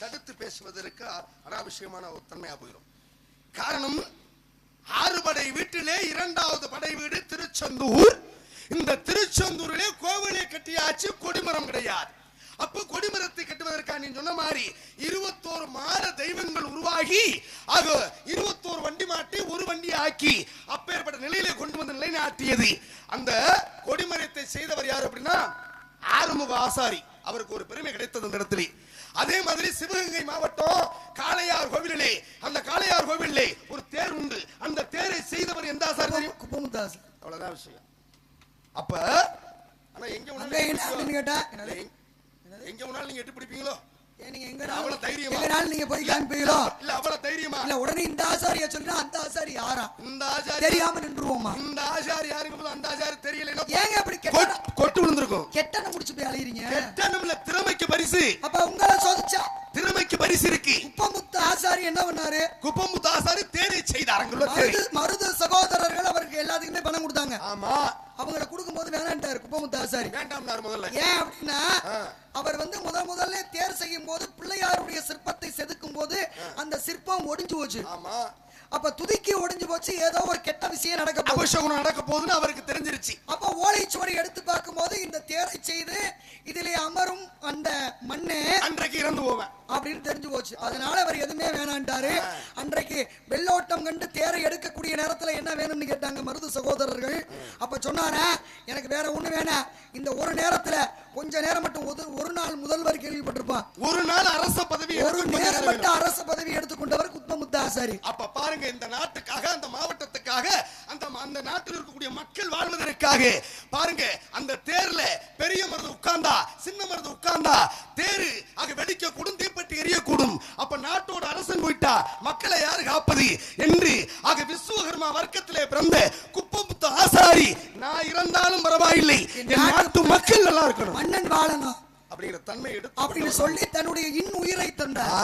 தடுத்து பேசுவதற்கு அனாவசியமான ஒரு தன்மையா போயிடும் காரணம் ஆறு படை வீட்டிலே இரண்டாவது படை வீடு திருச்செந்தூர். இந்த திருச்செந்தூரிலே கோவிலை கட்டியாச்சு கொடிமரம் கிடையாது. அப்ப கொடிமரத்தை கட்டுவதற்காக நீ சொன்ன மாதிரி இருபத்தோரு மாத தெய்வங்கள் உருவாகி ஆக இருபத்தோரு வண்டி மாட்டி ஒரு வண்டி ஆக்கி அப்பேற்பட்ட நிலையிலே கொண்டு வந்து நிலைநாட்டியது. அந்த கொடிமரத்தை செய்தவர் யார் அப்படின்னா ஆறுமுக ஆசாரி. அவருக்கு ஒரு பெருமை கிடைத்தது அந்த இடத்துல. அதே மாதிரி சிவகங்கை மாவட்டம் காளையார் கோவிலிலே அந்த காளையார் கோவிலிலே ஒரு தேர் உண்டு. அந்த தேரை செய்தவர் எந்த ஆசாரி தெரியும்? குப்பமுத்தாஸ் அவ்வளவுதான் விஷயம். அப்ப ஆனா எங்க அப்படின்னு கேட்டா என்னது? எங்க- வேணாலும் நீங்க எட்டு பிடிப்பீங்களோ? நீங்க எங்க அவ்வளவு தைரியமா? எங்கனாலும் நீங்க போய் காமிப்பீங்களோ இல்ல அவ்வளவு தைரியமா. இல்ல உடனே இந்த ஆசாரிய சொல்லினா அந்த ஆசாரி யாரா? இந்த ஆசாரி தெரியாம நின்றுவோமா? இந்த ஆசாரி யாருங்க போது அந்த ஆசாரி தெரியல. ஏங்க அப்படி கெட்ட விழுந்திருக்கும். கெட்டன முடிச்சு போய் அலையறீங்க. கெட்டனம்ல திறமைக்கு பரிசு. அப்ப உங்களை சோதிச்சா? திறமைக்கு பரிசு இருக்கு. குப்பமுத்து ஆசாரி என்ன பண்ணாரு? குப்பமுத்து ஆசாரி தேரை செய்தாருங்களோ தேரை மருது மருது சகோதரர்கள் எல்லாத்துக்குமே பணம் கொடுத்தாங்க. ஆமா. அவங்கள கொடுக்கும்போது வேணான்ட்டாரு குப்பமுத்து ஆசாரி வேண்டாம்னாரு முதல்ல. ஏன் அப்படின்னா. அவர் வந்து முதல் முதல்ல தேர் செய்யும் போது பிள்ளையாருடைய சிற்பத்தை செதுக்கும் போது அந்த சிற்பம் ஒடிஞ்சு போச்சு. ஆமா. அப்ப துதிக்கி ஒடிஞ்சு போச்சு ஏதோ ஒரு கெட்ட விஷயம் நடக்க அபசகுணம் நடக்க போகுதுன்னு அவருக்கு தெரிஞ்சிருச்சு. அப்ப ஓலைச்சுவடி எடுத்து பார்க்கும்போது இந்த தேரை செய்து இதிலே அமரும் அந்த மண்ணு அன்றைக்கு இறந்து போவேன். அப்படின்னு தெரிஞ்சு போச்சு. அதனால அவர் எதுவுமே வேணான்ட்டாரு. அன்றைக்கு வெள்ளோட்டம் கண்டு தேரை எடுக்கக்கூடிய நேரத்துல என்ன வேணும்னு கேட்டாங்க மருது சகோதரர்கள். அப்ப சொன்னாரே எனக்கு வேற ஒண்ணு வேணாம். இந்த ஒரு நேரத்துல கொஞ்ச நேரம் மட்டும் ஒரு- நாள் முதல்வர் கேள்விப்பட்டிருப்பான். ஒரு நாள் அரச பதவி ஒரு நேரம் மட்டும் அரசு பதவி எடுத்துக்கொண்டவர் குத்மமுத்த ஆசாரி. அப்ப பாருங்க இந்த நாட்டுக்காக அந்த மாவட்டத்துக்காக அந்த அந்த நாட்டில் இருக்கக்கூடிய மக்கள் வாழ்வதற்காக. பாருங்க அந்த தேர்ல பெரிய மருது உட்கார்ந்தா சின்ன மருது உட்கார்ந்தா தேரு ஆக வெடிக்க கூடும் தீப்பெட்டி எரியக்கூடும். அப்ப நாட்டோட அரசன் போயிட்டா மக்களை யாரு காப்பது? என்று ஆக விஸ்வகர்மா வர்க்கத்திலே பிறந்த குப்பமுத்து ஆசாரி நான் இறந்தாலும் பரவாயில்லை. என் நாட்டு மக்கள் நல்லா இருக்கணும். மன்னன் வாழணும். அப்படிங்கிற தன்மை எடுத்து அப்படின்னு சொல்லி தன்னுடைய இன் உயிரை தந்தார்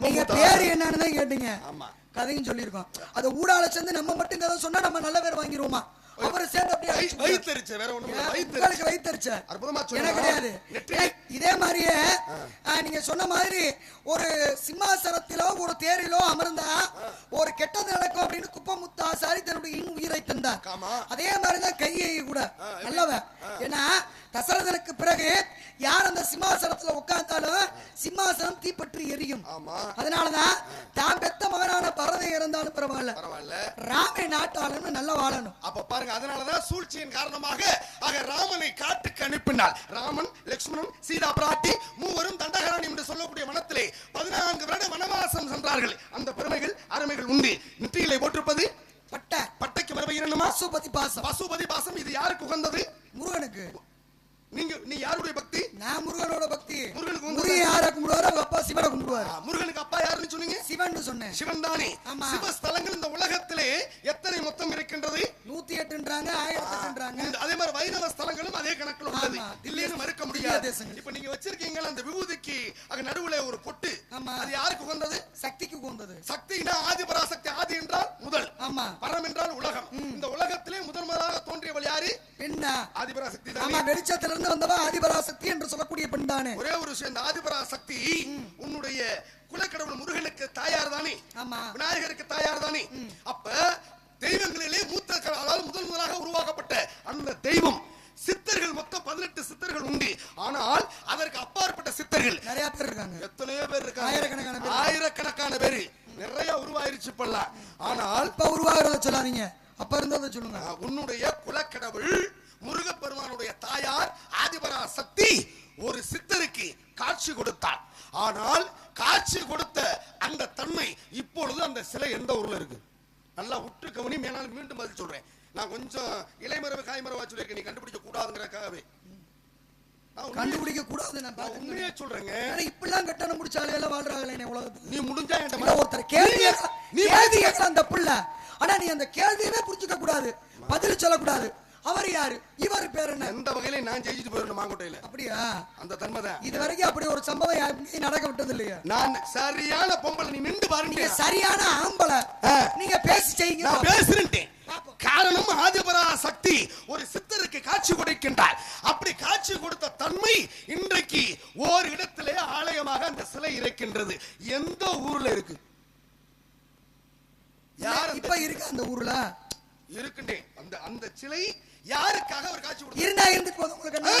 நீங்க பேரு. என்னன்னு தான் கேட்டீங்க. ஆமா. கதையும் சொல்லியிருக்கோம். அது ஊடால சேர்ந்து நம்ம மட்டும் கதை சொன்னா நம்ம நல்ல பேர் வாங்கிருவோமா அவரை சேர்ந்து அப்படியே வைத்தறிச்ச வேற இல்ல, வைத்தறிச்ச. அற்புதமா சொன்னீங்க. கிடையாது. இதே மாதிரியே நீங்க சொன்ன மாதிரி ஒரு சிம்மாசனத்திலோ ஒரு தேரிலோ அமர்ந்தா ஒரு கெட்டது நடக்கும் அப்படின்னு குப்பமுத்து ஆசாரி தன்னுடைய இன் உயிரை தந்தார். அதே மாதிரிதான் கையை கூட. நல்லவன். ஏன்னா தசரதனுக்கு பிறகு யார் அந்த சிம்மாசனத்துல உட்கார்ந்தாலும் சிம்மாசனம் தீப்பற்றி எரியும். ஆமா. அதனாலதான் தான் பெத்த மகனான பரதை இறந்தாலும் பரவாயில்ல. பரவாயில்ல. ராமை நாட்டாளன்னு நல்லா வாழணும். அப்ப பாருங்க அதனாலதான் சூழ்ச்சியின் காரணமாக ஆக ராமனை காட்டுக்கு அனுப்பினார் ராமன் லக்ஷ்மணன் சீதா பிராட்டி மூவரும் தண்டகாரணி என்று சொல்லக்கூடிய வனத்திலே பதினான்கு வருட வனவாசம் சென்றார்கள். அந்த பெருமைகள் அருமைகள் உண்டு. நெற்றியிலே போட்டிருப்பது பட்டை. பட்டைக்கு இரண்டுமா பசுபதி பாசம் பசுபதி பாசம் இது யாருக்கு உகந்தது? முருகனுக்கு. நீங்க நீ யாருடைய பக்தி? நான் முருகனோட பக்தி. முருகனுக்கு முருகன் யாரை கும்பிடுவாரோ அவங்க அப்பா சிவனை கும்பிடுவாரு. முருகனுக்கு அப்பா யாருன்னு சொன்னீங்க? சிவன் சொன்னேன். சிவன் தானே ஆமா. சிவஸ்தலங்கள் இந்த உலகத்திலே எத்தனை மொத்தம் இருக்கின்றது? நூத்தி எட்டுன்றாங்க ஆயிரத்தி எட்டுன்றாங்க. அதே மாதிரி வைணவ ஸ்தலங்களும் அதே கணக்குல உள்ளது. இல்லைன்னு மறுக்க முடியாது. இப்ப நீங்க வச்சிருக்கீங்களா அந்த விபூதிக்கு அங்க நடுவுல ஒரு பொட்டு. ஆமா. அது யாருக்கு உகந்தது? சக்திக்கு கொண்டது சக்தினா ஆதி பராசக்தி ஆதி என்றால் முதல் ஆமா பரம் என்றால் உலகம் இந்த உலகத்திலே முதல் முதலாக தோன்றியவள் யாரு பெண்ண ஆதிபராசக்தி வந்தவன் ஆதிபராசக்தி என்று சொல்லக்கூடிய பெண் தானே? ஒரே ஒரு விஷயம் ஆதிபரா ஆதிபராசக்தி உன்னுடைய குலக்கடவுள் முருகனுக்கு தாயார் தானே ஆமா விநாயகருக்கு தாயார் தானே அப்ப தெய்வங்களிலே மூத்த க- அதாவது முதல் முதலாக உருவாக்கப்பட்ட அந்த தெய்வம் சித்தர்கள் மொத்தம் பதினெட்டு சித்தர்கள் உண்டு ஆனால் அதற்கு அப்பாற்பட்ட சித்தர்கள் நிறைய பேர் இருக்காங்க எத்தனையோ பேர் இருக்காங்க ஆயிரக்கணக்கான பேர். ஆயிரக்கணக்கான பேர் நிறைய உருவாயிருச்சு இப்பெல்லாம் ஆனால் இப்ப உருவாகிறத சொல்லாதீங்க அப்ப இருந்ததை சொல்லுங்க ஆஹ், உன்னுடைய குலக்கடவுள் முருகப்பெருமானுடைய தாயார் ஆதிபரா சக்தி ஒரு சித்தருக்கு காட்சி கொடுத்தார் ஆனால் காட்சி கொடுத்த அந்த தன்மை இப்பொழுது அந்த சிலை எந்த ஊர்ல இருக்கு நல்லா உற்று கவனி மேலால் மீண்டும் பதில் சொல்றேன் நான் கொஞ்சம் இலைமரவு காய்மரவா சொல்லியிருக்கேன் நீ கண்டுபிடிக்க கூடாதுங்கிறக்காகவே நான் உண்மையை- கண்டுபிடிக்க கூடாது நான் நான் பாத்துக்கிறேன். உண்மையே சொல்றேங்க ஆனா இப்படிலாம் கட்டணம் முடிச்சாலே எல்லாம் வாழ்றாங்களே உலகத்துல நீ முடிஞ்சா என்கிட்ட இல்ல வா. ஒருத்தர் கேள்வி நீ- கேட்கலாம். நீ கேள்வி கேட்கலாம் அந்த புள்ள ஆனா நீ அந்த கேள்வியவே புரிஞ்சுக்க கூடாது பதில் சொல்லக்கூடாது அவர் யாரு இவர் பேர் என்ன எந்த வகையில நான் ஜெயிச்சுட்டு போயிடணும் மாங்கோட்டையில அப்படியா அந்த தன்மை தான் இது வரைக்கும் அப்படி ஒரு சம்பவம் யாருக்கும் நடக்க விட்டது இல்லையா நான் சரியான பொம்பளை நீ நின்று பாருங்க நீங்க சரியான ஆம்பளை ஆ. நீங்க பேசி செய்யுங்க நான் பேசுறேன் காரணம் ஆதிபரா சக்தி ஒரு சித்தருக்கு காட்சி கொடுக்கின்றார் அப்படி காட்சி கொடுத்த தன்மை இன்றைக்கு ஓர் இடத்திலே ஆலயமாக அந்த சிலை இருக்கின்றது எந்த ஊர்ல இருக்கு? யார் இப்ப இருக்கு அந்த ஊர்ல? இருக்குண்டே. அந்த அந்த சிலை யாருக்காக அவர் காட்சி கொடுத்தார் இருந்தா இருந்துட்டு போதும் உங்களுக்கு என்ன!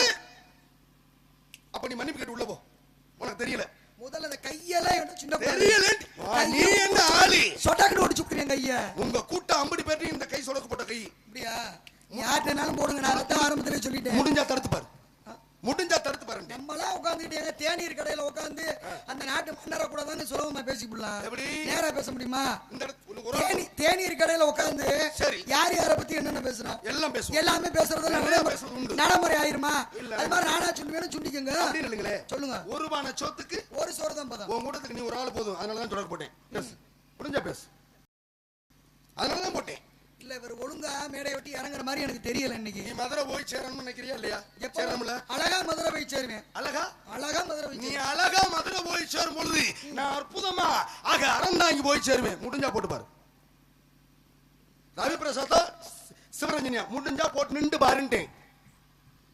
அப்ப நீ மன்னிப்பு கேட்டு உள்ள போ. உனக்கு தெரியல. முதல்ல அந்த கையெல்லாம் எடுத்து சின்ன. தெரியல நீ என்ன ஆளு? சொட்டாக்கிட்டு ஒடிச்சு விட்டுருவேன் கைய. உங்க கூட்டம் அம்படி பேர்ட்டு இந்த கை சொடக்கப்பட்ட கை. அப்படியா? யார்கிட்டனாலும் போடுங்க நான் அதான் ஆரம்பத்திலே சொல்லிட்டேன். முடிஞ்சா தடுத்து பாரு. முடிஞ்சா தடுத்து பாரு நம்மளா உட்காந்துட்டு தேநீர் கடையில உட்காந்து அந்த நாட்டு மன்னரை கூட தாங்க சுலபமா பேசிக்கலாம் எப்படி? நேரா பேச முடியுமா? தேநீர் கடையில உட்காந்து சரி. யார் யார பத்தி என்னென்ன பேசுறான் எல்லாம் பேசுவோம். எல்லாமே பேசுறது நடைமுறை- ஆயிருமா. அது மாதிரி நானா சொல்லிக்கோங்க. அப்படின்னு இல்லைங்களே. சொல்லுங்க. ஒரு பானை சோத்துக்கு ஒரு சோறு தான் பதம். உன் கூட்டத்துக்கு நீ ஒரு ஆள் போதும். அதனால தான் தொடர்பு போட்டேன். பேசு. முடிஞ்சா பேசு. அதனால தான் போட்டேன். இல்ல இவர் ஒழுங்கா மேடை ஒட்டி இறங்குற மாதிரி எனக்கு தெரியல இன்னைக்கு. நீ மதுரை போய் சேரணும்னு நினைக்கிறியா இல்லையா? சேரணும்ல? அழகா மதுரை போய் சேருவேன். அழகா? அழகா மதுரை போய் நீ. அழகா மதுரை போய் சேரும் பொழுது நான் அற்புதமா ஆக அறந்தாங்கி போய் சேருவேன். முடிஞ்சா போட்டு பாரு. ரவி பிரசாத்தா சிவரஞ்சனியா முடிஞ்சா போட்டு நின்று பாருன்ட்டேன்.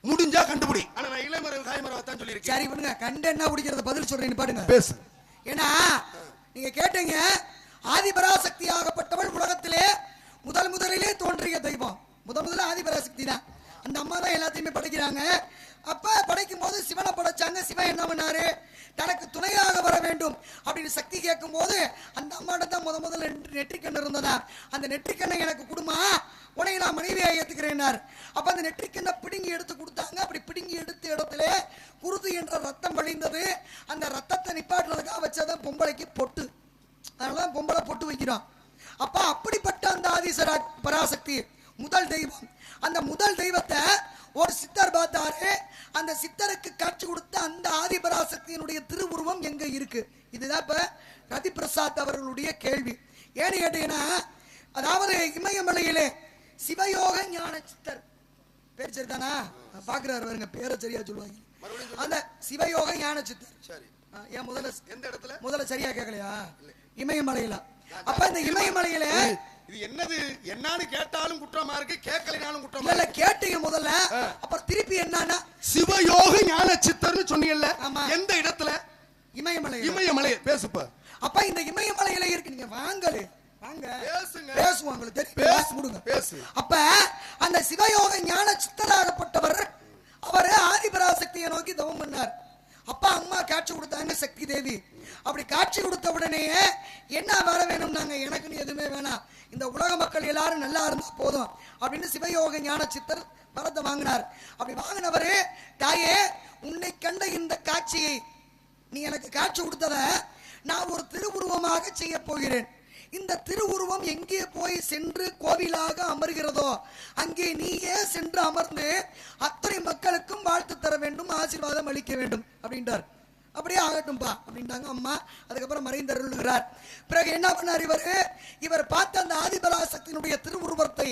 முடிஞ்சா கண்டுபிடி. ஆனா நான் இளைமறை காய்மரம் தான் சொல்லியிருக்கேன். சரி பண்ணுங்க கண்டு என்ன பிடிக்கிறத பதில் சொல்றேன் பாடுங்க பேசு. ஏன்னா நீங்க கேட்டீங்க ஆதிபராசக்தி ஆகப்பட்டவள் உலகத்திலே முதல் முதலிலே தோன்றிய தெய்வம். முதல் முதல்ல ஆதிபராசக்தி தான். அந்த அம்மா தான் எல்லாத்தையுமே படைக்கிறாங்க. அப்ப படைக்கும் போது சிவனை படைச்சாங்க. சிவன் என்ன பண்ணாரு? தனக்கு துணையாக வர வேண்டும் அப்படின்னு சக்தி கேட்கும் போது அந்த அம்மாட்ட தான் முத முதல்ல நெற்றி- நெற்றிக்கண் இருந்ததா? அந்த நெற்றிக்கண்ணை எனக்கு கொடுமா? உடனே நான் மனைவியை ஏற்றுக்கிறேனார் அப்ப அந்த நெற்றிக்கண்ணை பிடுங்கி எடுத்து கொடுத்தாங்க. அப்படி பிடுங்கி எடுத்த இடத்துல குருது என்ற ரத்தம் வழிந்தது. அந்த ரத்தத்தை நிப்பாட்டுறதுக்காக வச்சதான் பொம்பளைக்கு பொட்டு. அதனால பொம்பளை பொட்டு வைக்கிறோம். அப்ப அப்படிப்பட்ட அந்த ஆதிசரா பராசக்தி முதல் தெய்வம். அந்த முதல் தெய்வத்தை ஒரு சித்தர் பார்த்தாரு. அந்த சித்தருக்கு காட்சி கொடுத்த அந்த ஆதிபராசக்தியினுடைய திருவுருவம் எங்க இருக்கு? இதுதான் இப்ப ரதி பிரசாத் அவர்களுடைய கேள்வி. ஏன்னு கேட்டீங்கன்னா அதாவது இமயமலையிலே சிவயோக ஞான சித்தர். பேர் சரிதானா? பாக்குறாரு வருங்க பேரை சரியா சொல்லுவாங்க. அந்த சிவயோக ஞான சித்தர். சரி. ஏன் முதல்ல எந்த இடத்துல? முதல்ல சரியா கேட்கலையா இமயமலையில. அப்ப இந்த இமயமலையில இது என்னது? என்னன்னு கேட்டாலும் குற்றமா இருக்கு கேட்கலைனாலும் குற்றமா இல்ல கேட்டீங்க முதல்ல. அப்புறம் திருப்பி என்னன்னா சிவயோக ஞான சித்தர்னு சொன்னீங்கல்ல. எந்த இடத்துல? இமயமலையில. இமயமலை பேசுப்ப. அப்ப இந்த இமயமலையில இருக்கு நீங்க வாங்கலு வாங்க. பேசுங்க. பேசுவோம் உங்களுக்கு தெரியும். பேசு. கொடுங்க. பேசு. அப்ப அந்த சிவயோக ஞான சித்தராகப்பட்டவர் அவர் ஆதிபராசக்தியை நோக்கி தவம் பண்ணார். அப்பா அம்மா காட்சி கொடுத்தாங்க சக்தி தேவி. அப்படி காட்சி கொடுத்த உடனேயே என்ன வர வேணும்னாங்க? எனக்குன்னு எதுவுமே வேணாம். இந்த உலக மக்கள் எல்லாரும் நல்லா இருந்தா போதும் அப்படின்னு சிவயோக ஞான சித்தர் வரத்தை வாங்கினார். அப்படி வாங்கினவரு தாயே உன்னை கண்ட இந்த காட்சியை நீ எனக்கு காட்சி கொடுத்தத நான் ஒரு திருவுருவமாக செய்ய போகிறேன். இந்த திருவுருவம் எங்கே போய் சென்று கோவிலாக அமர்கிறதோ அங்கே நீயே சென்று அமர்ந்து அத்தனை மக்களுக்கும் வாழ்த்து தர வேண்டும் ஆசீர்வாதம் அளிக்க வேண்டும் அப்படின்றார். அப்படியே ஆகட்டும்பா அப்படின்ட்டாங்க அம்மா. அதுக்கப்புறம் மறைந்தருள்கிறார் பிறகு என்ன பண்ணார் இவர்? இவர் பார்த்த அந்த ஆதிபராசக்தியினுடைய திருவுருவத்தை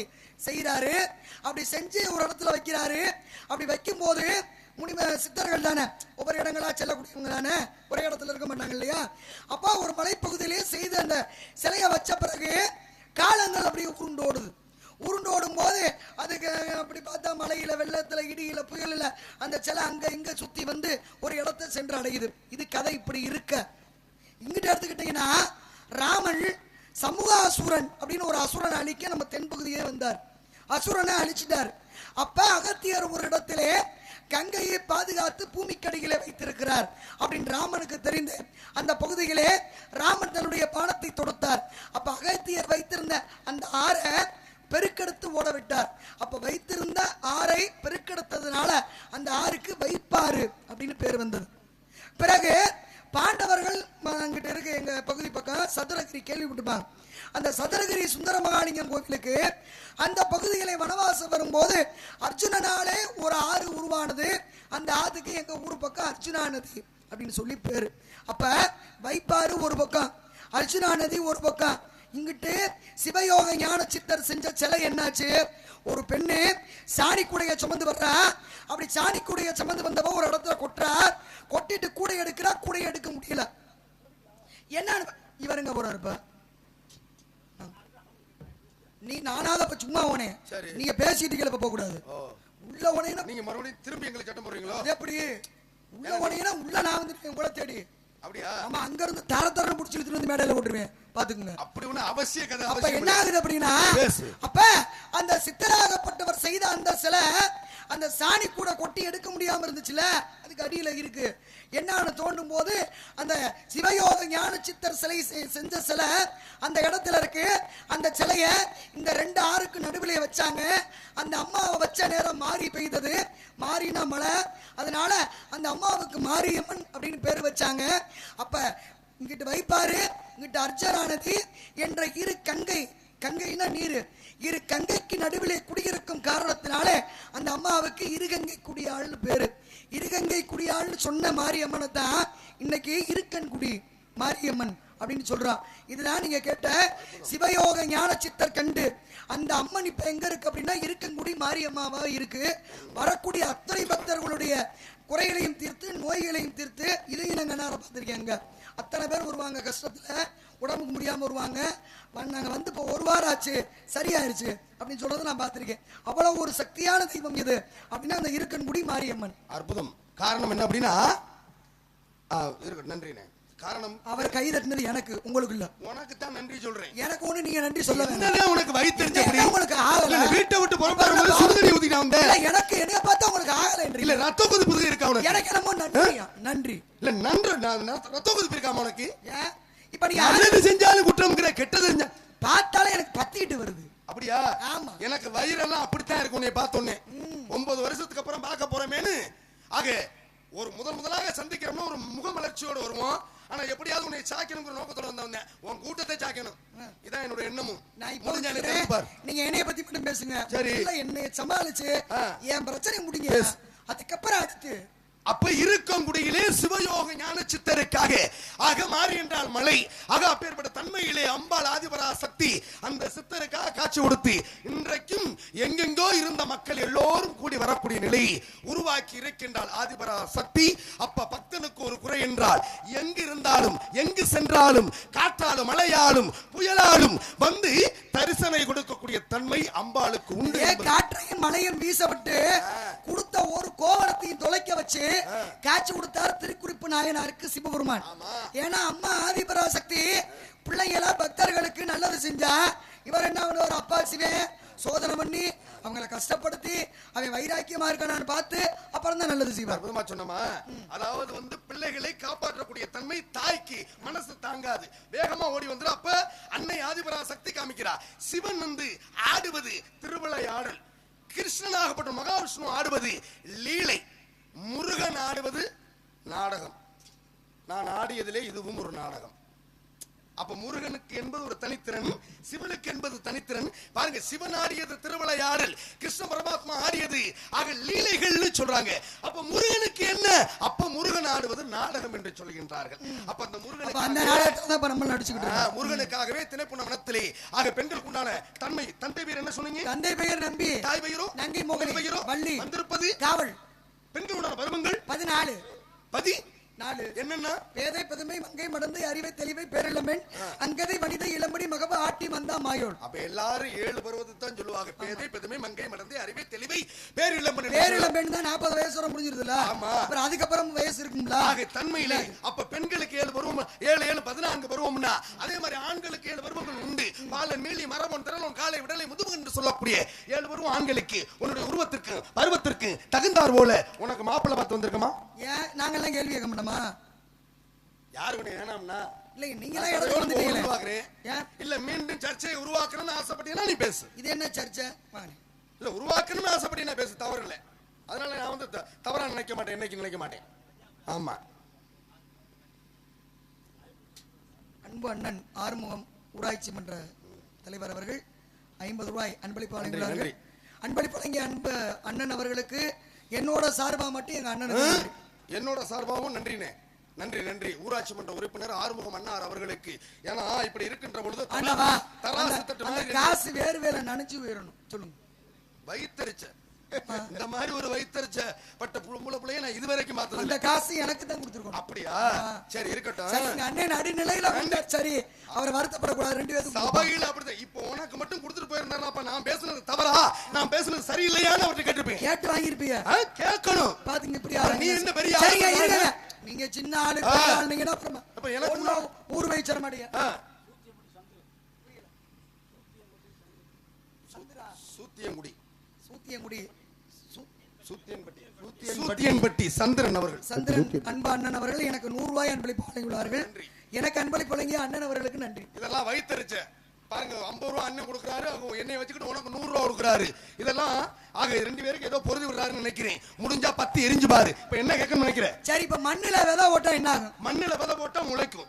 செய்கிறாரு. அப்படி செஞ்சு ஒரு இடத்துல வைக்கிறாரு. அப்படி வைக்கும்போது முனிம சித்தர்கள் தானே? ஒவ்வொரு இடங்களா செல்லக்கூடியவங்க தானே? ஒரே இடத்துல இருக்க மாட்டாங்க இல்லையா? அப்பா ஒரு மலைப்பகுதியிலே செய்து அந்த சிலையை வச்ச பிறகு காலங்கள் அப்படியே உருண்டோடுது. உருண்டோடும் போது அதுக்கு அப்படி பார்த்தா மலையில வெள்ளத்துல இடியில புயலில் அந்த சிலை அங்க இங்க சுத்தி வந்து ஒரு இடத்த சென்று அடையுது. இது கதை இப்படி இருக்க. இங்கிட்ட எடுத்துக்கிட்டீங்கன்னா ராமன் சமூக அசுரன் அப்படின்னு ஒரு அசுரனை அழிக்க நம்ம தென்பகுதியே வந்தார். அசுரனை அழிச்சிட்டார். அப்ப அகத்தியர் ஒரு இடத்திலே கங்கையை பாதுகாத்து பூமிக்கடியிலே வைத்திருக்கிறார் அப்படின்னு ராமனுக்கு தெரிந்து அந்த பகுதியிலே ராமன் தன்னுடைய பானத்தை தொடுத்தார். அப்ப அகத்தியர் வைத்திருந்த அந்த ஆறை பெருக்கெடுத்து ஓட விட்டார் அப்ப வைத்திருந்த ஆறை பெருக்கெடுத்ததுனால அந்த ஆறுக்கு வைப்பாறு அப்படின்னு பேர் வந்தது. பிறகு பாண்டவர்கள் ம- அங்கிட்ட இருக்கு எங்க பகுதி பக்கம் சதுரகிரி கேள்விப்பட்டிருப்பாங்க. அந்த சதுரகிரி சுந்தர மகாலிங்கம் கோவிலுக்கு அந்த பகுதிகளை வனவாசம் வரும்போது அர்ஜுனனாலே ஒரு ஆறு உருவானது. அந்த ஆத்துக்கு எங்க ஊர் பக்கம் அர்ஜுனா நதி அப்படின்னு சொல்லி பேரு. அப்ப வைப்பாறு ஒரு பக்கம் அர்ஜுனா நதி ஒரு பக்கம். இங்கிட்டு சிவயோக ஞான சித்தர் செஞ்ச சிலை என்னாச்சு? ஒரு பெண்ணு சாணி கூடைய சுமந்து வர்றா. அப்படி சாணி கூடைய சுமந்து வந்தவ ஒரு இடத்துல கொட்டுறா. கொட்டிட்டு கூடை எடுக்கிறா கூடை எடுக்க முடியல. என்ன இவருங்க போறாரு இப்ப. நீ நானாத இப்ப சும்மா உனே சரி. நீங்க பேசிட்டு கீழே போக கூடாது. உள்ள உனேனா நீங்க மறுபடியும் திரும்பி எங்களுக்கு சட்டம் போடுறீங்களோ? எப்படி? உள்ள உனேனா உள்ள நான் வந்துருக்கேன் கூட தேடி. அப்படியா? ஆமா அங்க இருந்து தர தரன்னு புடிச்சு இழுத்துட்டு வந்து மேடையில போட்டுருவேன் பாத்துக்குங்க அப்படி ஒண்ணு அவசிய கதை அப்ப என்ன. ஆகுது அப்படின்னா. அப்ப அந்த சித்தராகப்பட்டவர் செய்த அந்த சிலை அந்த சாணி கூட கொட்டி எடுக்க முடியாம இருந்துச்சுல அதுக்கு அடியில் இருக்கு. என்னன்னு தோண்டும் போது அந்த சிவயோக ஞான சித்தர் சிலை செஞ்ச சிலை அந்த இடத்துல இருக்கு. அந்த சிலைய இந்த ரெண்டு ஆறுக்கு நடுவிலே வச்சாங்க. அந்த அம்மாவை வச்ச நேரம் மாறி பெய்தது. மாறின மழை. அதனால அந்த அம்மாவுக்கு மாரியம்மன் அப்படின்னு பேர் வச்சாங்க. அப்ப இங்கிட்டு வைப்பாரு. இங்கிட்டு அர்ச்சரானது என்ற இரு கங்கை கங்கைனா நீர். இரு கங்கைக்கு நடுவிலே குடியிருக்கும் காரணத்தினாலே அந்த அம்மாவுக்கு இருகங்கை குடியாள்னு பேரு. இருகங்கை குடியாள்னு சொன்ன மாரியம்மனை தான் இன்னைக்கு இருக்கன்குடி மாரியம்மன் அப்படின்னு சொல்றான் இதுதான் நீங்க கேட்ட சிவயோக ஞான சித்தர் கண்டு. அந்த அம்மன் இப்ப எங்க இருக்கு அப்படின்னா இருக்கன்குடி மாரியம்மாவா இருக்கு. வரக்கூடிய அத்தனை பக்தர்களுடைய குறைகளையும் தீர்த்து நோய்களையும் தீர்த்து இதையும் நாங்க நேரம் பார்த்துருக்கேங்க அத்தனை பேர் வருவாங்க கஷ்டத்துல. உடம்புக்கு முடியாம வருவாங்க. வ- நாங்க வந்து இப்போ ஒரு வாரம் ஆச்சு சரியாயிருச்சு அப்படின்னு சொல்றதை நான் பார்த்திருக்கேன். அவ்வளவு ஒரு சக்தியான தெய்வம் இது. அப்படின்னா அந்த இருக்கன்குடி மாரியம்மன். அற்புதம். காரணம் என்ன அப்படின்னா இருக்கட்டும் நன்றிண்ணே. காரணம்? அவர் கை தட்டினது எனக்கு உங்களுக்கு இல்ல உனக்கு தான் நன்றி சொல்றேன். எனக்கு ஒண்ணு நீங்க நன்றி சொல்ல வேண்டாம் உனக்கு வயிற்றுச்சபடி என்ன உங்களுக்கு ஆகல? வீட்டை விட்டு புறப்பாடு சுடுதண்ணி ஊத்திட்டு எனக்கு என்னைய பார்த்தா உங்களுக்கு ஆகல இல்ல ரத்த கொதிப்பு இருக்கா உனக்கு? எனக்கு என்னமோ நன்றியா? நன்றி. இல்ல நன்று நான் நான் ரத்த கொதிப்பு இருக்காம உனக்கு? ஏன்? இப்ப நீங்க நல்லது செஞ்சாலும் குற்றம்ங்கிற கெட்டது செஞ்சா பார்த்தாலே எனக்கு பத்திக்கிட்டு வருது. அப்படியா? ஆமா. எனக்கு வயிறெல்லாம் அப்படித்தான் இருக்கும் உன்னை பார்த்தோன்னே ஒன்பது வருஷத்துக்கு அப்புறம் பார்க்க போறமேன்னு ஆக ஒரு முதல் முதலாக சந்திக்கிறோம்னா ஒரு முகமலர்ச்சியோட வருவோம். ஆனா எப்படியாவது உன்னை சாக்கணுங்கிற நோக்கத்தோட வந்தவன் உன் கூட்டத்தை சாக்கணும் இதான் என்னோட எண்ணமும். நீங்க என்னைய பத்தி மட்டும் பேசுங்க. சரி. என்னைய சமாளிச்சு. என் பிரச்சனை முடிங்க. அதுக்கப்புறம் அடுத்து அப்ப இருக்கங்குடியிலே சிவயோக ஞான சித்தருக்காக ஆக மாறி என்றால் மலை. ஆக அப்பேற்பட்ட தன்மையிலே அம்பாள் ஆதிபரா சக்தி அந்த சித்தருக்காக காட்சி கொடுத்து இன்றைக்கும் எங்கெங்கோ இருந்த மக்கள் எல்லோரும் கூடி வரக்கூடிய நிலை உருவாக்கி இருக்கின்றாள் ஆதிபரா சக்தி அப்ப பக்தனுக்கு ஒரு குறை என்றால் எங்கு இருந்தாலும் எங்கு சென்றாலும் காற்றாலும் மழையாலும் புயலாலும் வந்து தரிசனை கொடுக்கக்கூடிய தன்மை அம்பாளுக்கு உண்டு காற்றையும் மழையும் வீசவிட்டு கொடுத்த ஒரு கோவணத்தையும் தொலைக்க வச்சு காட்சி கொடுத்தார் திருக்குறிப்பு நாயனாருக்கு சிவபெருமான். ஏன்னா அம்மா ஆதிபராசக்தி பிள்ளைங்களா பக்தர்களுக்கு நல்லது செஞ்சா இவர் என்ன பண்ணுவார்? அப்பா சிவன் சோதனை பண்ணி அவங்கள கஷ்டப்படுத்தி அவன் வைராக்கியமா இருக்கானான்னு பார்த்து அப்புறம் தான் நல்லது செய்வார். அற்புதமா சொன்னமா அதாவது வந்து பிள்ளைகளை காப்பாற்றக்கூடிய தன்மை தாய்க்கு மனசு தாங்காது. வேகமா ஓடி வந்துடும் அப்ப அன்னை ஆதிபரா சக்தி காமிக்கிறா. சிவன் வந்து ஆடுவது திருவிளையாடல். கிருஷ்ணனாகப்பட்ட மகாவிஷ்ணு ஆடுவது லீலை. முருகன் ஆடுவது நாடகம். நான் ஆடியதிலே இதுவும் ஒரு நாடகம். அப்ப முருகனுக்கு என்பது ஒரு தனித்திறன் சிவனுக்கு என்பது தனித்திறன். பாருங்க சிவன் ஆடியது திருவிளையாடல் கிருஷ்ண பரமாத்மா ஆடியது. ஆக லீலைகள்னு சொல்றாங்க. அப்ப முருகனுக்கு என்ன? அப்ப முருகன் ஆடுவது நாடகம் என்று சொல்கின்றார்கள். அப்ப அந்த இருக்கோம். முருகனுக்காகவே திணைப்புண மனத்திலே ஆக பெண்களுக்கு உண்டான தன்மை தந்தை பேர் என்ன சொன்னீங்க? தந்தை பெயர் நம்பி தாய் பெயரோ நங்கை மோகனி, பெயரோ வள்ளி. வந்திருப்பது? காவல். பெண்களுடைய பருவங்கள் பதினாலு. பதி நாலு. என்னன்னா பேதை பெருமை மங்கை மடந்தை அறிவை தெளிவை பேரிளமென் அங்கதை வனிதை இளம்படி மகப ஆட்டி மந்தா மாயோள். அப்ப எல்லாரும் ஏழு பருவத்தை தான் சொல்லுவாங்க பேதை பெருமை மங்கை மடந்தை அறிவை தெளிவை பேரிழம்பன் என்று பேரிளம்பெண் தான் நாற்பது வயசு வரை முடிஞ்சிருதுல ஆமா. அப்புறம் அதுக்கப்புறம் வயசு இருக்கும்ல? ஆக தன்மையிலே. அப்ப பெண்களுக்கு ஏழு பருவம் ஏழு ஏழு பதினான்கு பருவம்னா அதே மாதிரி ஆண்களுக்கு ஏழு பருவங்கள் உண்டு. பாலன் மீளி மரபன் திரளும் காலை விடலை முதுகு என்று சொல்லக்கூடிய ஏழு பருவம் ஆண்களுக்கு உன்னுடைய உருவத்திற்கு பருவத்திற்கு தகுந்தார் போல உனக்கு மாப்பிள்ளை பார்த்து வந்திருக்குமா? ஏன்? நாங்கெல்லாம் கேள்வி கேட்க மாட்டோமா? யாரு உன்னை வேணாம்னா இல்ல நீங்களா நான் இடத்துக்கு கதையோடு வந்துட்டீங்களே உருவாக்குறேன் ஏன் இல்ல மீண்டும் சர்ச்சையை உருவாக்கணும்னு ஆசைப்பட்டீங்கன்னா நீ பேசு. இது என்ன சர்ச்சை? இல்ல உருவாக்கணும்னு ஆசைப்படி நான் பேச. தவறு இல்லை. அதனால நான் வந்து த- தவறா நினைக்க மாட்டேன் என்னைக்கு நினைக்க மாட்டேன். ஆமா. அன்பு அண்ணன் ஆறுமுகம் ஊராட்சி மன்ற தலைவர் அவர்கள் ஐம்பது ரூபாய் அன்பளிப்பு வழங்கினார்கள். அன்பளிப்பு வழங்கிய அன்பு அண்ணன் அவர்களுக்கு என்னோட சார்பா மட்டும் எங்க அண்ணனுக்கு நன்றி. என்னோட சார்பாகவும் நன்றினே நன்றி நன்றி. ஊராட்சி மன்ற உறுப்பினர் ஆறுமுகம் அண்ணார் அவர்களுக்கு. ஏன்னா இப்படி இருக்கின்ற பொழுது காசு வேறு வேலை நினைச்சு உயரணும் சொல்லுங்க. வைத்தறிச்ச இந்த மாதிரி ஒரு வைத்தறிச்ச பட்ட புள்ள பிள்ளைய நான் இதுவரைக்கும் பார்த்தது அந்த காசு எனக்கு தான் கொடுத்துருக்கோம். அப்படியா? சரி இருக்கட்டும். சரி எங்க அண்ணன் நடுநிலையில வந்தார். சரி அவர் வருத்தப்படக்கூடாது ரெண்டு பேரும் சபையில் அப்படிதான் இப்போ உனக்கு மட்டும் கொடுத்துட்டு போயிருந்தா அப்ப நான் பேசுனது தவறா? நான் பேசுனது சரியில்லையான்னு அவர்கிட்ட கேட்டிருப்பேன். கேட்டு வாங்கியிருப்பீங்க கேட்கணும். பாத்தீங்க இப்படி நீ என்ன பெரிய சரிங்க? இருங்க. நீங்க சின்ன ஆளு ஆ. பெரிய ஆளு, நீங்க என்ன அப்புறமா? அப்ப எனக்கு ஊர் வயிற்ற மாட்டீங்க. ஆ. சூத்தியங்குடி சூத்தியங்குடி சூத்தியன்பட்டி சூத்தியன்பட்டி. சந்திரன் அவர்கள். சந்திரன் அன்பா அண்ணன் அவர்கள் எனக்கு நூறு ரூபாய் அன்பளிப்பு வழங்கியுள்ளார்கள் எனக்கு அன்பளிப்பு வழங்கிய அண்ணன் அவர்களுக்கு நன்றி. இதெல்லாம் வைத்தறிச்ச பாருங்க ஐம்பது ரூபா அண்ணன் கொடுக்குறாரு அவங்க என்னை வச்சுக்கிட்டு உனக்கு நூறு ரூபா கொடுக்குறாரு. இதெல்லாம் ஆக ரெண்டு பேருக்கு ஏதோ பொருதி விடுறாருன்னு நினைக்கிறேன். முடிஞ்சா பத்து எரிஞ்சு பாரு. இப்ப என்ன கேட்கணும்னு நினைக்கிறேன் சரி இப்ப மண்ணுல விதை ஓட்டா என்ன ஆகும்? மண்ணுல விதை போட்டா முளைக்கும்.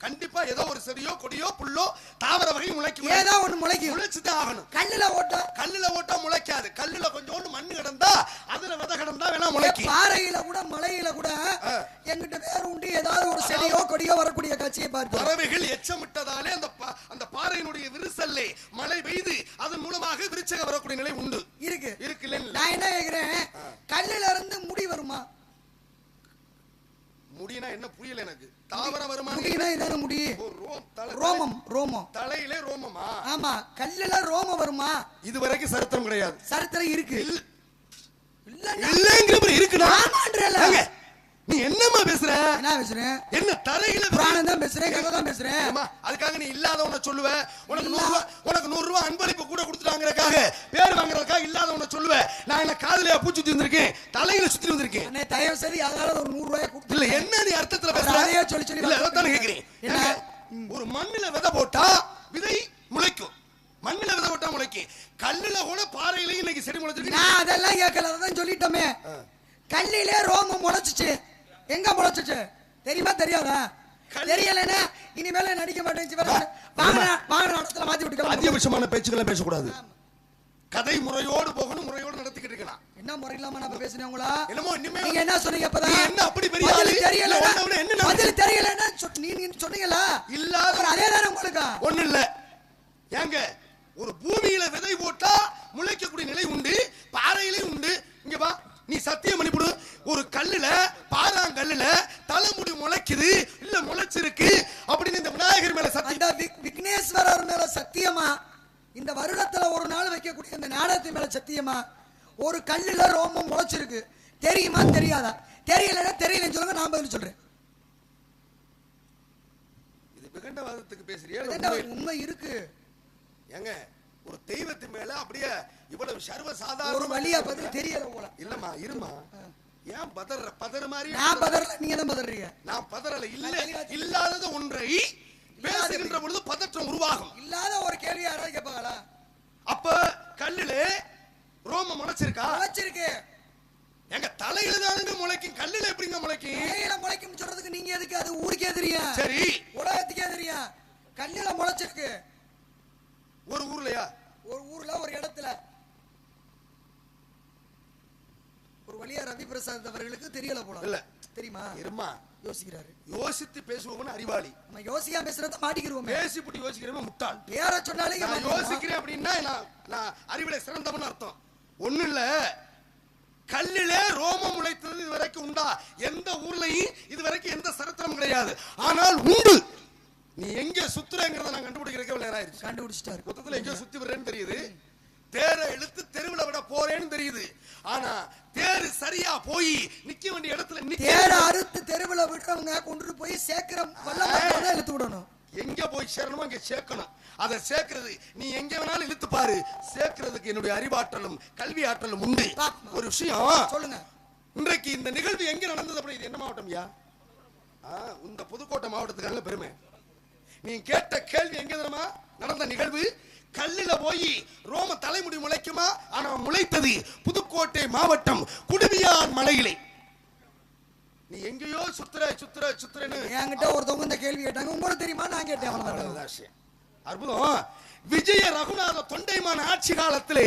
கண்டிப்பா ஏதோ ஒரு செடியோ கொடியோ புல்லோ தாவர வகை முளைக்கும். ஏதோ ஒண்ணு முளைக்கும். முளைச்சுதான் ஆகணும். கல்லுல ஓட்டா? கல்லுல ஓட்டா முளைக்காது. கல்லுல கொஞ்சோண்டு மண்ணு கிடந்தா அதுல விதை கிடந்தா வேணா முளைக்கும். பாறையில கூட மலையில கூட. எங்கிட்ட வேற உண்டு. ஏதாவது ஒரு செடியோ கொடியோ வரக்கூடிய காட்சியை பார்க்கிறோம் பறவைகள் எச்சமிட்டதாலே அந்த அந்த பாறையினுடைய விரிசல்லே மழை பெய்து அதன் மூலமாக விருச்சக வரக்கூடிய நிலை உண்டு. இருக்கு. இருக்குல்ல நான் என்ன கேக்குறேன்? கல்லுல இருந்து முடி வருமா? முடினா என்ன புரியல எனக்கு? தாவரம் வருமா முடினா இதான முடி ரோமம். ரோமம் தலையிலே ரோமமா? ஆமா கல்லுல ரோமம் வருமா? இதுவரைக்கும் சரித்திரம் கிடையாது. சரித்திரம் இருக்கு. இல்லைங்கிற இருக்குடா ஆமான்றல. நீ என்னம்மா பேசுற? என்ன பேசுறேன்? என்ன தரையில புராணம் தான் பேசுறேன் கதை தான் பேசுறேன். அதுக்காக நீ இல்லாதவன சொல்லுவ. உனக்கு நூறு உனக்கு நூறு ரூபா அன்பளிப்பு கூட கொடுத்துட்டாங்கறக்காக பேர் வாங்குறதுக்காக இல்லாதவன சொல்லுவ. நான் என்ன காதுலயா பூச்சி சுத்தி வந்திருக்கேன்? தலையில சுத்தி வந்திருக்கேன். அண்ணே தயவு சரி அதாவது ஒரு நூறு ரூபாய் கொடுத்து இல்ல என்ன நீ அர்த்தத்துல பேசுற? அதையே சொல்லி சொல்லி இல்ல அதான் கேக்குறேன். ஒரு மண்ணுல விதை போட்டா விதை முளைக்கும். மண்ணுல விதை போட்டா முளைக்கும். கல்லுல கூட பாறையிலயும் இன்னைக்கு செடி முளைச்சிருக்கு. நான் அதெல்லாம் கேட்கல அதான் சொல்லிட்டோமே. கல்லிலே ரோமம் முளைச்சிச்சு. எங்க முளைச்சிச்சு தெரியுமா தெரியாதா? தெரியலன்னா இனிமேல நடிக்க மாட்டேன் அதிகபட்சமான பேச்சுக்களை பேசக்கூடாது. கதை முறையோடு போகணும் முறையோடு நடத்திக்கிட்டு இருக்கலாம். என்ன முறையில்லாம நம்ம பேசுனேன் உங்களா? என்னமோ இனிமே நீங்க என்ன சொன்னீங்க அப்பதான் என்ன அப்படி பெரிய ஆளு? தெரியல இல்ல, என்ன நான் பதில் தெரியலன்னா நீங்க சொன்னீங்களா அப்புறம் அதே தானே உங்களுக்கு? ஒண்ணு இல்ல ஏங்க ஒரு பூமியில விதை போட்டா முளைக்கக்கூடிய நிலை உண்டு பாறையிலையும் உண்டு. இங்க வா. நீ சத்தியம் பண்ணிவிடு ஒரு கல்லுல பாறாங்கல்லுல தலைமுடி முளைக்குது. இல்ல முளைச்சிருக்கு. அப்படின்னு இந்த விநாயகர் மேல சத்தியம். விக்னேஸ்வரர் மேல சத்தியமா? இந்த வருடத்துல ஒரு நாள் வைக்கக்கூடிய இந்த நாடகத்தின் மேல சத்தியமா? ஒரு கல்லுல ரோமம் முளைச்சிருக்கு. தெரியுமா தெரியாதா? தெரியலன்னா தெரியலன்னு சொல்லுங்க நான் பதில் சொல்றேன். இது விகண்டவாதத்துக்கு உண்மை- உண்மை இருக்கு. ஏங்க ஒரு தெய்வத்தின் மேல அப்படியே இவ்வளவு சர்வ ஒரு சாதாரண வழியா பதில் தெரியல போல இல்லம்மா இருமா ஏன் பதற பதற மாதிரி நான் பதறல நீங்க தான் பதறீங்க. நான் பதறல. இல்ல. இல்லாதது ஒன்றை பேசுகின்ற பொழுது பதற்றம் உருவாகும். இல்லாத ஒரு கேள்வி யாராவது கேட்பாங்களா? அப்ப கல்லுல ரோமம் முளைச்சிருக்கா? முளைச்சிருக்கு. எங்க தலையில தானுங்க முளைக்கும் கல்லுல எப்படிங்க முளைக்கும்? இலையில முளைக்கும் சொல்றதுக்கு நீங்க எதுக்கு அது ஊருக்கே தெரியும். சரி. உலகத்துக்கே தெரியும். கல்லுல முளைச்சிருக்கு. ஒரு ஊர்லயா? ஒரு ஊர்ல ஒரு இடத்துல. ஒரு வழியா ரவி பிரசாத் அவர்களுக்கு தெரியல போல. இல்ல. தெரியுமா? இருமா? யோசிக்கிறாரு. யோசித்து பேசுவோம்னு அறிவாளி. நம்ம யோசிக்காம பேசுறத மாட்டிக்கிருவோமே. பேசிப்புட்டு யோசிக்கிறவன் முட்டாள். பேர சொன்னாலே நான். யோசிக்கிறேன் அப்படின்னா நான் நான் அறிவில சிறந்தவன் அர்த்தம். ஒண்ணு இல்ல. கல்லில ரோமம் முளைத்தது இது வரைக்கும் உண்டா? எந்த ஊர்லயும் இது வரைக்கும் எந்த சரித்திரம் கிடையாது. ஆனால் உண்டு நீ எங்க சுத்துறங்கிறத நான் ஆயிடுச்சு கண்டுபிடிச்சிட்டாரு. மொத்தத்துல எங்க சுத்தி விடுறேன்னு தெரியுது. தேரை இழுத்து தெருவுல விட போறேன்னு தெரியுது. ஆனா தேர் சரியா போய் நிக்க வேண்டிய இடத்துல தேர அறுத்து தெருவுல விடுறவங்க கொண்டு போய் சேர்க்கிற வல்லமாக இழுத்து விடணும். எங்க போய் சேரணுமோ அங்க சேர்க்கணும். அதை சேர்க்கிறது நீ எங்க வேணாலும் இழுத்து பாரு. சேர்க்கிறதுக்கு என்னுடைய அறிவாற்றலும் கல்வி ஆற்றலும் உண்டு. ஒரு விஷயம். சொல்லுங்க. இன்றைக்கு இந்த நிகழ்வு எங்க நடந்தது அப்படி இது என்ன மாவட்டம் யா இந்த புதுக்கோட்டை மாவட்டத்துக்கு நல்ல பெருமை. நீ கேட்ட கேள்வி எங்க தெரியுமா? நடந்த நிகழ்வு? கல்லில போய் ரோம தலைமுடி முளைக்குமா? ஆனா முளைத்தது புதுக்கோட்டை மாவட்டம் குடுமியான் மலையிலே. நீ எங்கேயோ சுத்துற சுத்துற சுத்துறன்னு என்கிட்ட ஒருத்தவங்க இந்த கேள்வி கேட்டாங்க. உங்களுக்கு தெரியுமா? நான் கேட்டேன். அற்புதம். விஜய ரகுநாத தொண்டைமான் ஆட்சி காலத்திலே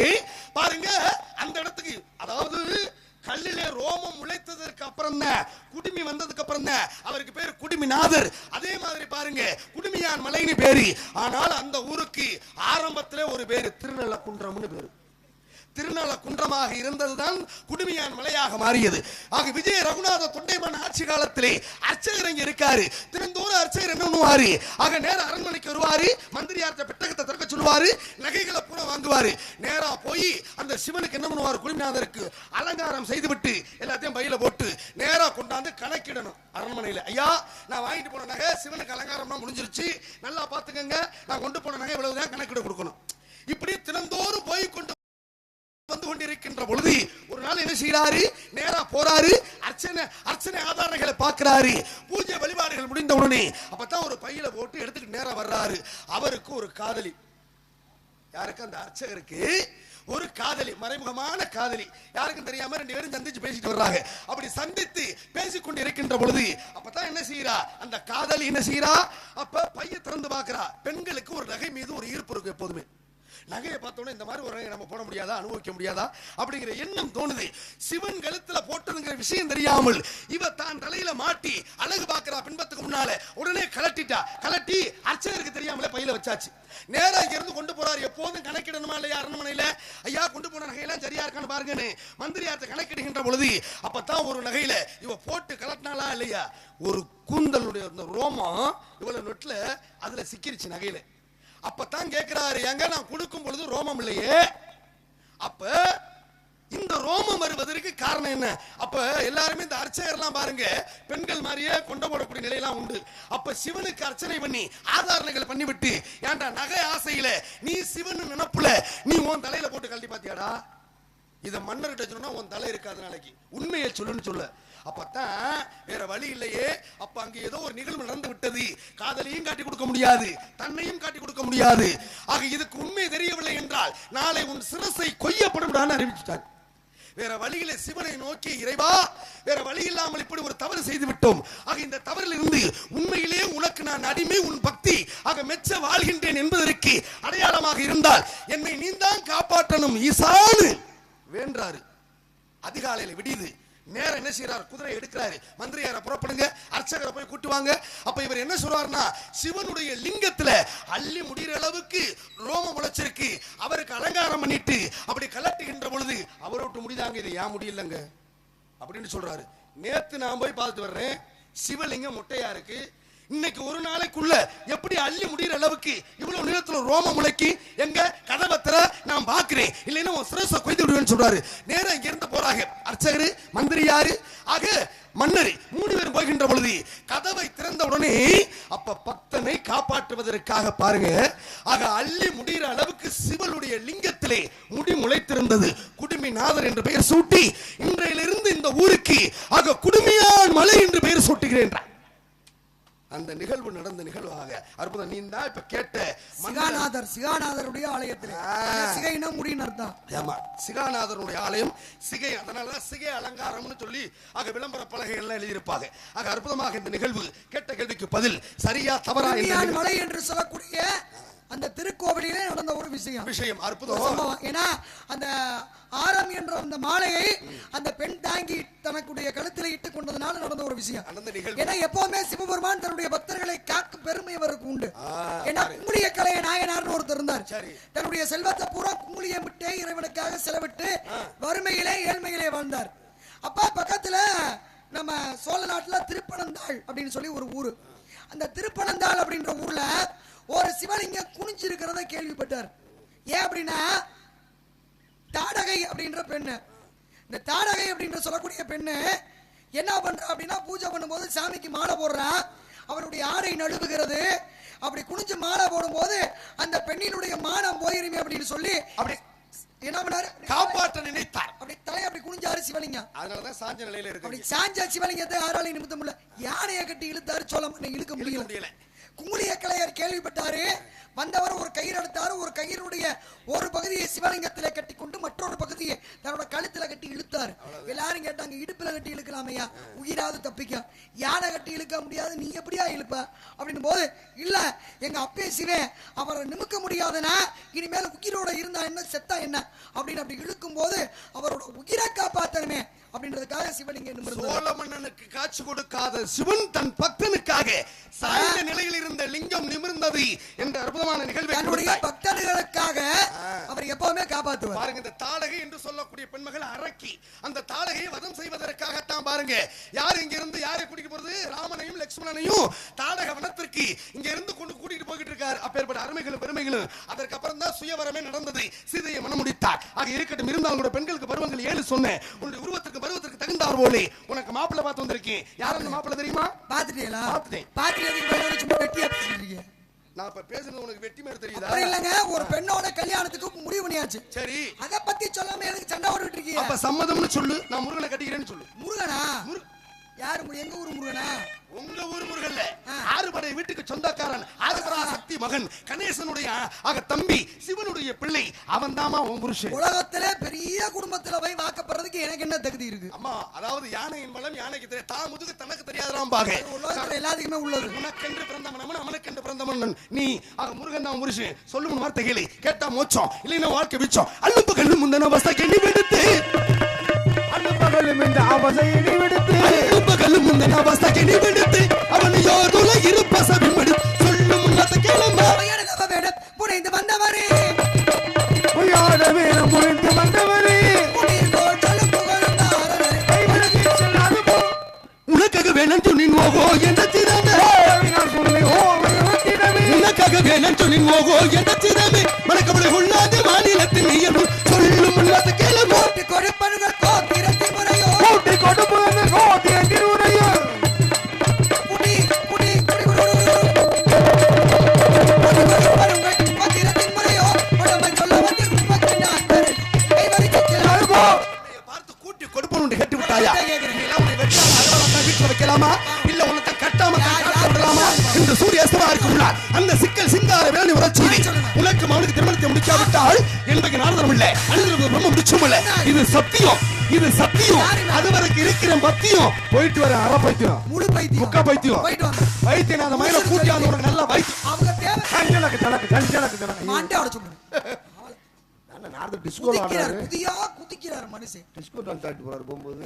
பாருங்க அந்த இடத்துக்கு அதாவது கல்லிலே ரோமம் உழைத்ததற்கு அப்புறம் தான் குடுமி வந்ததுக்கு அப்புறம் தான் அவருக்கு பேர் குடுமிநாதர். அதே மாதிரி பாருங்க குடுமியான் மலைன்னு பேரு. ஆனால் அந்த ஊருக்கு ஆரம்பத்திலே ஒரு பேரு திருநெல்லக்குன்றம்னு பேரு. திருநல குன்றமாக இருந்ததுதான் குடுமையான் மலையாக மாறியது. ஆக விஜய ரகுநாத தொண்டைமன் ஆட்சி காலத்திலே அர்ச்சகர் இங்க இருக்காரு. தினந்தோறும் அர்ச்சகர் என்ன பண்ணுவாரு? ஆக நேரம் அரண்மனைக்கு வருவாரு மந்திரியார்த்த பெட்டகத்தை திறக்க சொல்லுவாரு நகைகளை பூரா வாங்குவாரு. நேரா போய் அந்த சிவனுக்கு என்ன பண்ணுவாரு? குடிநாதருக்கு அலங்காரம் செய்துவிட்டு எல்லாத்தையும் பையில போட்டு நேரா கொண்டாந்து கணக்கிடணும் அரண்மனையில. ஐயா நான் வாங்கிட்டு போன நகை சிவனுக்கு அலங்காரம்லாம் முடிஞ்சிருச்சு. நல்லா பாத்துக்கங்க நான் கொண்டு போன நகை இவ்வளவுதான் கணக்கிட கொடுக்கணும். இப்படி தினந்தோறும் போய் கொண்டு வந்து கொண்டிருக்கின்ற பொழுது ஒரு நாள் என்ன செய்யறாரு நேரா போறாரு. அர்ச்சனை அர்ச்சனை ஆதாரங்களை பார்க்கிறாரு. பூஜை வழிபாடுகள் முடிந்த உடனே அப்பதான் ஒரு பையில போட்டு எடுத்துட்டு நேரா வர்றாரு. அவருக்கு ஒரு காதலி. யாருக்கு? அந்த அர்ச்சகருக்கு ஒரு காதலி மறைமுகமான காதலி. யாருக்கும் தெரியாம ரெண்டு பேரும் சந்திச்சு பேசிட்டு வர்றாங்க. அப்படி சந்தித்து பேசிக்கொண்டு இருக்கின்ற பொழுது அப்பதான் என்ன செய்யறா அந்த காதலி என்ன செய்யறா அப்ப பைய திறந்து பாக்குறா பெண்களுக்கு ஒரு நகை மீது ஒரு ஈர்ப்பு இருக்கும் எப்போதுமே. நகையை பார்த்தோன்னே இந்த மாதிரி ஒரு நகையை நம்ம போட முடியாதா? அனுபவிக்க முடியாதா? அப்படிங்கிற எண்ணம் தோணுது. சிவன் கழுத்துல போட்டதுங்கிற விஷயம் தெரியாமல் இவ தான் தலையில மாட்டி அழகு பார்க்கிறா பின்பத்துக்கு முன்னால. உடனே கலட்டிட்டா. கலட்டி அர்ச்சகருக்கு தெரியாமலே பையில வச்சாச்சு. நேரா இங்க இருந்து கொண்டு போறாரு. எப்போதும் கணக்கிடணுமா இல்லையா அரண்மனையில? ஐயா கொண்டு போன நகையெல்லாம் சரியா இருக்கான்னு பாருங்கன்னு மந்திரியார்த்த கணக்கிடுகின்ற பொழுது அப்பதான் ஒரு நகையில இவ போட்டு கலட்டினாலா இல்லையா? ஒரு கூந்தலுடைய அந்த ரோமம் இவ்வளவு நொட்டில் அதுல சிக்கிருச்சு நகையில. அப்பதான் கேட்கிறாரு எங்க நான் கொடுக்கும் பொழுது ரோமம் இல்லையே? அப்ப இந்த ரோமம் வருவதற்கு காரணம் என்ன? அப்ப எல்லாருமே இந்த அர்ச்சகர்லாம் பாருங்க பெண்கள் மாதிரியே கொண்ட போடக்கூடிய நிலையெல்லாம் உண்டு. அப்ப சிவனுக்கு அர்ச்சனை பண்ணி ஆதாரணைகள் பண்ணி விட்டு ஏன்டா நகை ஆசையில நீ சிவன் நினப்புல நீ உன் தலையில போட்டு கழட்டி பாத்தியாடா இதை மன்னர்கிட்ட சொன்னா உன் தலை இருக்காது நாளைக்கு. உண்மையை சொல்லுன்னு சொல்ல. அப்பத்தான் வேற வழி இல்லையே. அப்ப அங்க ஏதோ ஒரு நிகழ்வு நடந்து விட்டது. காதலையும் காட்டி கொடுக்க முடியாது. தன்னையும் காட்டி கொடுக்க முடியாது. ஆக இதுக்கு உண்மை தெரியவில்லை என்றால் நாளை உன் சிரசை கொய்யப்படும் அறிவிச்சுட்டார் வேற வழியில சிவனை நோக்கி இறைவா வேற வழி இல்லாமல் இப்படி ஒரு தவறு செய்து விட்டோம். ஆக இந்த தவறில் இருந்து உண்மையிலே உனக்கு நான் அடிமை உன் பக்தி. ஆக மெச்ச வாழ்கின்றேன் என்பதற்கு அடையாளமாக இருந்தால் என்னை நீந்தான் காப்பாற்றணும் ஈசானு வேண்டாரு அதிகாலையில விடியுது. நேரம் என்ன செய்யறாரு குதிரை எடுக்கிறாரு. மந்திரியார புறப்படுங்க. அர்ச்சகரை போய் கூட்டுவாங்க. அப்ப இவர் என்ன சொல்றாருன்னா சிவனுடைய லிங்கத்துல அள்ளி முடிகிற அளவுக்கு ரோம முளைச்சிருக்கு. அவருக்கு அலங்காரம் பண்ணிட்டு அப்படி கலட்டுகின்ற பொழுது அவரை விட்டு முடிதாங்க. இது ஏன் முடியலங்க? அப்படின்னு சொல்றாரு. நேத்து நான் போய் பார்த்துட்டு வர்றேன். சிவலிங்கம் முட்டையா இருக்கு. இன்னைக்கு ஒரு நாளைக்குள்ள எப்படி அள்ளி முடிகிற அளவுக்கு இவ்வளவு நீளத்துல ரோம முளைக்கு? எங்க? கதவை நான் பாக்குறேன் இல்லைன்னா உன் சிரச கொய்து விடுவேன்னு சொல்றாரு. நேரா இங்க இருந்து போறாங்க. அர்ச்சகரு மந்திரி யாரு? ஆக மன்னர் மூணு பேர் போகின்ற பொழுது கதவை திறந்த உடனே அப்ப பக்தனை காப்பாற்றுவதற்காக பாருங்க. ஆக அள்ளி முடிகிற அளவுக்கு சிவனுடைய லிங்கத்திலே முடி முளைத்திருந்தது. குடுமிநாதர் என்று பெயர் சூட்டி இன்றையிலிருந்து இந்த ஊருக்கு ஆக குடுமியான் மலை என்று பெயர் சூட்டுகிறேன் அந்த நிகழ்வு நடந்த நிகழ்வாக அற்புதம். நீ தான் இப்ப கேட்ட சிகாநாதர் சிகாநாதருடைய ஆலயத்தில். சிகைனா முடின்னு அர்த்தம். ஆமா சிகாநாதருடைய ஆலயம் சிகை அதனாலதான் சிகை அலங்காரம்னு சொல்லி ஆக விளம்பர பலகைகள்லாம் எழுதியிருப்பாங்க. ஆக அற்புதமாக இந்த நிகழ்வு கேட்ட கேள்விக்கு பதில் சரியா தவறா மலை என்று சொல்லக்கூடிய அந்த திருக்கோவிலிலே நடந்த ஒரு விஷயம். விஷயம் அற்புதம். ஏன்னா அந்த ஆரம் என்ற அந்த மாலையை அந்த பெண் தாங்கி தனக்குடைய கழுத்தில் இட்டுக் கொண்டதுனால நடந்த ஒரு விஷயம். ஏன்னா எப்பவுமே சிவபெருமான் தன்னுடைய பக்தர்களை காக்கும் பெருமை அவருக்கு உண்டு. ஏன்னா. குங்குளிய கலைய நாயனார்னு ஒருத்தர் இருந்தார். தன்னுடைய செல்வத்தை பூரா குங்குளியை விட்டே இறைவனுக்காக செலவிட்டு வறுமையிலே ஏழ்மையிலே வாழ்ந்தார். அப்ப பக்கத்துல நம்ம சோழ நாட்டுல திருப்பனந்தாள் அப்படின்னு சொல்லி ஒரு ஊரு. அந்த திருப்பனந்தாள் அப்படின்ற ஊர்ல ஒரு சிவலிங்கம் குனிஞ்சு இருக்கிறத கேள்விப்பட்டார். ஏன் அப்படின்னா தாடகை அப்படின்ற பெண்ணு. இந்த தாடகை அப்படின்ற சொல்லக்கூடிய பெண்ணு என்ன பண்றா அப்படின்னா பூஜை பண்ணும்போது சாமிக்கு மாலை போடுறா. அவருடைய ஆடை நழுவுகிறது அப்படி குனிஞ்சு மாலை போடும்போது அந்த பெண்ணினுடைய மானம் போயிருமே அப்படின்னு சொல்லி அப்படி என்ன பண்ணாரு? காப்பாற்ற நினைத்தார். அப்படி தலை அப்படி குனிஞ்சாரு சிவலிங்கம். அதனாலதான் சாஞ்ச நிலையில அப்படி இருக்கு சாஞ்ச சிவலிங்கத்தை யாராலையும் நிமித்த முடியல. யானையை கட்டி இழுத்தாரு சோழ மன்னன் இழுக்க முடியல. முடியல கலையர் கேள்விப்பட்டாரு. வந்தவர் ஒரு கயிறு எடுத்தாரு. ஒரு கயிறுடைய ஒரு பகுதியை சிவலிங்கத்தில் கட்டி கொண்டு மற்றொரு பகுதியை தன்னோட கழுத்துல கட்டி இழுத்தாரு. எல்லாரும் கேட்டாங்க இடுப்புல கட்டி இழுக்கலாமையா? உயிராவது தப்பிக்கும் யானை கட்டி இழுக்க முடியாது நீ எப்படியா இழுப்ப? அப்படின்னு போது இல்ல எங்க அப்பே சிவே அவரை நிமிக்க முடியாதுன்னா இனிமேல் உயிரோட இருந்தா என்ன செத்தா என்ன? அப்படின்னு அப்படி இழுக்கும் போது அவரோட உயிரை காப்பாத்தணுமே. அப்படின்றதுக்காக சிவலிங்கம் நிமிர்ந்தார் சோழ மன்னனுக்கு காட்சி கொடுக்காத சிவன் தன் பக்தனுக்காக சாய்ந்த நிலையில் இருந்த லிங்கம் நிமிர்ந்தது என்ற அற்புதமான நிகழ்வை தன்னுடைய. பக்தர்களுக்காக அவர் எப்பவுமே காப்பாத்துவார் பாருங்க இந்த தாடகை என்று சொல்லக்கூடிய பெண்மகள் அரக்கி அந்த தாடகையை வதம் செய்வதற்காகத்தான் பாருங்க. யார் இங்க இருந்து யாரை கூட்டிட்டு போறது? ராமனையும் லட்சுமணனையும் தாடக வனத்திற்கு இங்க இருந்து கொண்டு கூட்டிட்டு போய்கிட்டு இருக்காரு. அப்பேற்பட்ட அருமைகளும் பெருமைகளும். அதற்கப்புறம் தான் சுயவரமே நடந்தது சீதையை மனம் முடித்தார். ஆக இருக்கட்டும் இருந்தாலும் கூட பெண்களுக்கு பருவங்கள் ஏழு சொன்னேன். உன்னுடைய உருவத்திற்கு பருவத்திற்கு தகுந்தார் போலே உனக்கு மாப்பிள்ளை பார்த்து வந்திருக்கேன். யார் அந்த மாப்பிள்ளை தெரியுமா? பாத்துட்டீங்களா பாத்துட்டேன். எதுக்கு வந்து சும்மா வெட்டியா பேசிட்டு நான் இப்ப பேசுறது உனக்கு வெட்டி மாதிரி தெரியுதா? இல்லங்க ஒரு பெண்ணோட கல்யாணத்துக்கு முடிவு பண்ணியாச்சு. சரி. அத பத்தி சொல்லாம எனக்கு சண்டை போட்டுட்டு இருக்கீங்க? அப்ப சம்மதம்னு சொல்லு. நான் முருகனை கட்டிக்கிறேன்னு சொல்லு. முருகனா? முரு- யாரு எங்க ஊரு முருகனா? உங்க ஊர் முருகல்ல ஆ. ஆறுபடை வீட்டுக்கு சொந்தக்காரன் ஆதிபரா சக்தி மகன் கணேசனுடைய ஆக தம்பி சிவனுடைய பிள்ளை அவன் தாமா உன் புருஷன். உலகத்துல பெரிய குடும்பத்துல போய் வாக்கப்படுறதுக்கு எனக்கு என்ன தகுதி இருக்கு? அம்மா அதாவது யானையின் பலம் யானைக்கு தெரியும் தான் முதுகு தனக்கு தெரியாதான் பாக. உலகத்துல எல்லாத்துக்குமே உள்ளது. உனக்கென்று பிறந்தவன் அவன் அவனுக்கென்று பிறந்தவன். நீ ஆக முருகன் தான் புருஷன். சொல்லும் வார்த்தை கேளு. கேட்டா மோச்சம் இல்லைன்னா வாழ்க்கை மிச்சம். அள்ளுப்பு கண்ணு முந்தன வச கெண்ணி விடுத்து அனுப்பகலும் இந்த அவசையினை விடுத்து. முந்தன வச கெண்ணி விடுத்து. அவன் யோதுல இருப்ப சபிமடு சொல்லும் எனக்கு வேணும் புனைந்து வந்தவரே. பொய்யாத வீரம் புரிந்து வந்தவரே. உனக்காக வேணும் துணின் ஓகோ என்ற திறமே உனக்காக வேணும் துணின் ஓகோ என்ற திறமே மறக்கவில்லை கொள்ளாத மாநிலத்தின் சொல்லும் வார்த்தை கேளம்மா கோட்டி இது சத்தியம். இது சத்தியம். அது வரைக்கும் இருக்கிற பத்தியம் போயிட்டு வர அற பைத்தியம். முழு பைத்தியம். முக்கா பைத்தியம். வைத்தியம் அந்த மயில கூட்டி அந்த உனக்கு நல்லா வைத்தியம் அவங்க தேவை. கஞ்சலக்கு தனக்கு கஞ்சலக்கு தனக்கு. மாண்டே அடைச்சு விடுங்க நாரத டிஸ்கோ ஆடுறாரு. குதியா குதிக்கிறார் மனுஷன். டிஸ்கோ டான்ஸ் ஆடிட்டு போறாரு போகும்போது.